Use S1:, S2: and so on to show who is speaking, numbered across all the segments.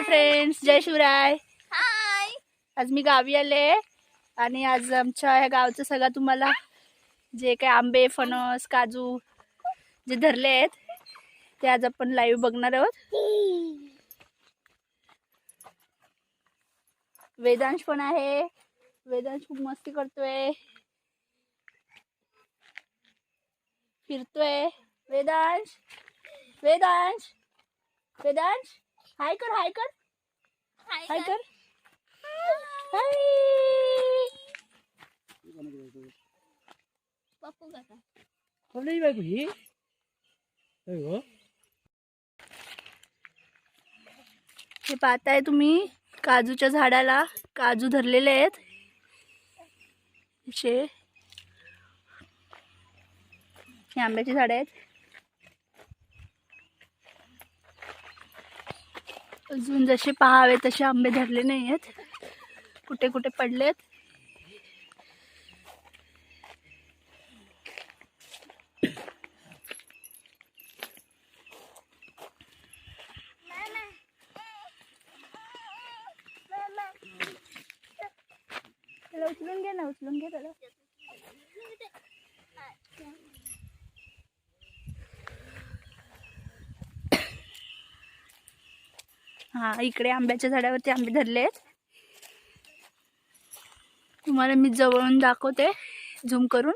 S1: Hi friends जय शिवराय
S2: हाय
S1: आज मी गावी आले आणि आज आमच्या ह्या गावचं सगळं तुम्हाला जे काही आंबे फणस काजू जे धरले आहेत ते आज आपण लाईव्ह बघणार आहोत. वेदांश पण आहे. वेदांश खूप मस्ती करतोय. फिरतोय. वेदांश. वेदांश. वेदांश. हाय कर हाय कर. हाय कर. हाय.
S2: पप्पू काका
S3: आपल्या बायको ही? होय हो
S1: हे पाहताय तुम्ही काजूच्या झाडाला काजू धरलेले आहेत. हे आंब्याची झाडं आहेत. अजून जसे पहावे तसे आंबे धरले नाही आहेत कुठे कुठे पडलेत. उचलून घे ना उचलून घे त्याला हा इकडे आंब्याच्या झाडावरती आंबे धरले आहेत. तुम्हाला मी जवळून दाखवते झूम करून.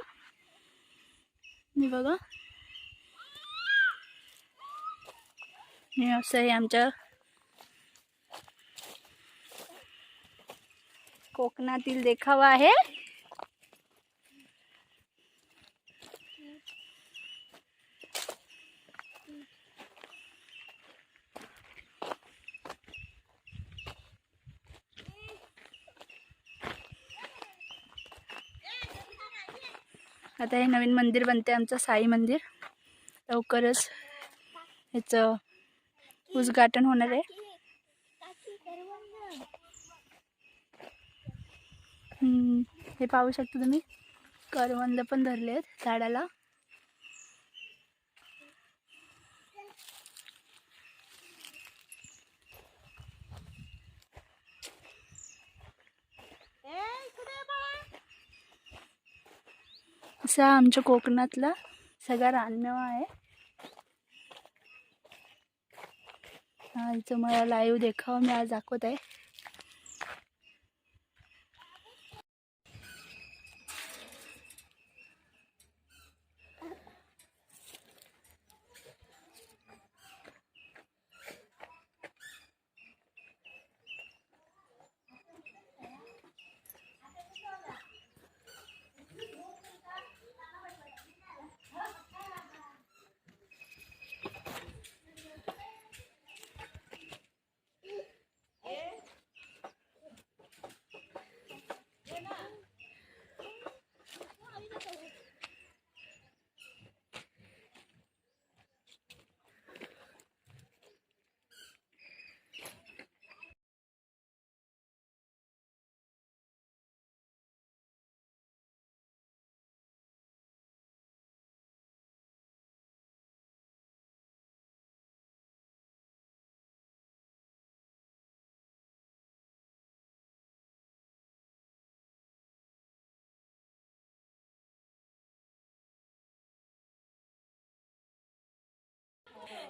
S1: मी बघा. हे असं आहे आमच्या कोकणातील देखावा आहे. आता हे नवीन मंदिर बनते आमचं साई मंदिर. लवकरच ह्याचं उद्घाटन होणार आहे. हे पाहू शकता तुम्ही. करवंद पण धरले आहेत झाडाला. असा आमच्या कोकणातला सगळा रानमेवा आहे. हा इथं मला लाईव्ह देखावा मी आज दाखवत आहे.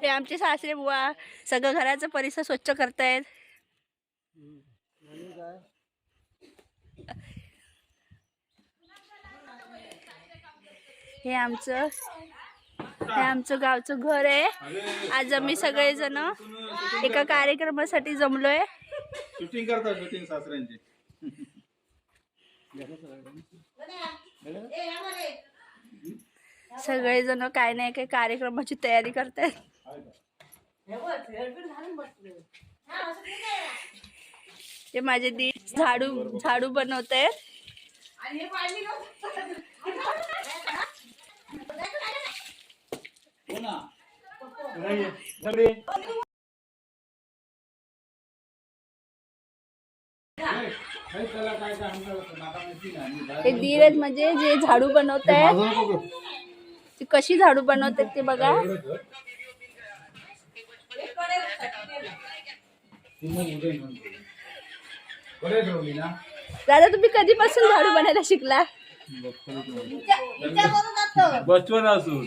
S1: हे आमचे सासरे बुवा सगळं घराचा परिसर स्वच्छ करतायत. हे आमचं हे आमचं गावचं घर आहे. आज आम्ही सगळेजण एका कार्यक्रमासाठी जमलोय.
S4: शूटिंग करता शूटिंग सासऱ्यांची.
S1: सगळेजण काय नाही काही कार्यक्रमाची तयारी करतायत. ते माझे दी झाडू झाडू बनवत. आहेत हे दीर आहेत म्हणजे जे झाडू बनवत. आहेत ती कशी झाडू बनवतात ते बघा. दादा तुम्ही कधीपासून झाडू बनायला शिकला?
S4: बचपन असून.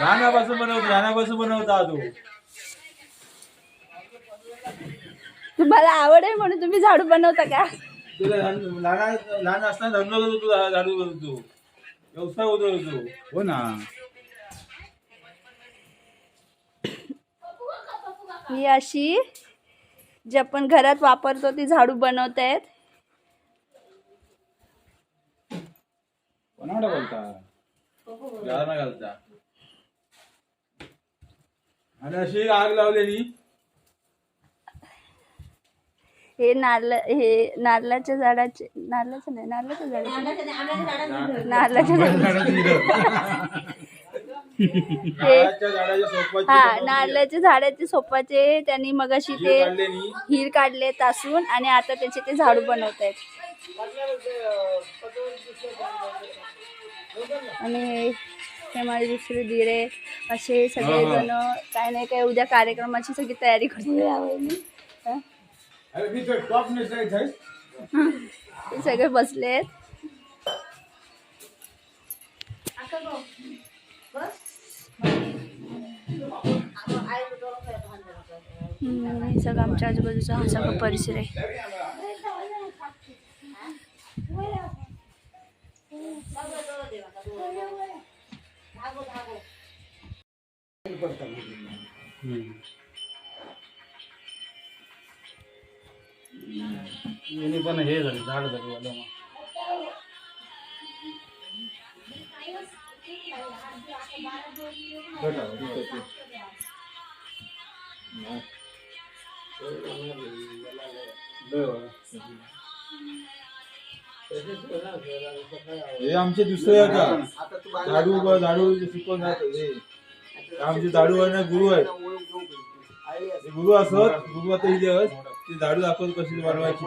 S4: लहानापासून बनवतो लहानापासून बनवता तू.
S1: तुम्हाला आवड आहे म्हणून तुम्ही झाडू बनवता का?
S4: तुला लहान लहान असताना धंदा करतो तू झाडू करतो व्यवसाय होतो हो ना.
S1: ही अशी जी आपण घरात वापरतो ती झाडू बनवत आहेत
S4: घालता. आणि अशी आग लावलेली.
S1: हे नारळ हे नारळाच्या झाडाचे नारळाचं नाही नारळाच्या झाडाचे. नारळाच्या झाडाचे. हे
S4: नारळाच्या
S1: झाडाचे सोपाचे त्यांनी मगाशी ते हिर काढले तासून आणि आता त्याचे ते झाडू बनवत आहेत. आणि हे- माझे दुसरे दिरे असे सगळे जण काय नाही काय उद्या कार्यक्रमाची सगळी तयारी करतो ते सगळे बसलेत हम्म, हे सगळं आमच्या आजूबाजूचा हा सगळा परिसर आहे.
S3: पण हे झालं झाड झालं
S4: हे आमचे दुसरे आहेत का? झाडू झाडू शिकवून आमचे झाडू आहे ना गुरु आहेत. गुरु असत गुरु आता इथे आहेत. ते झाडू दाखवत कशी बनवायची.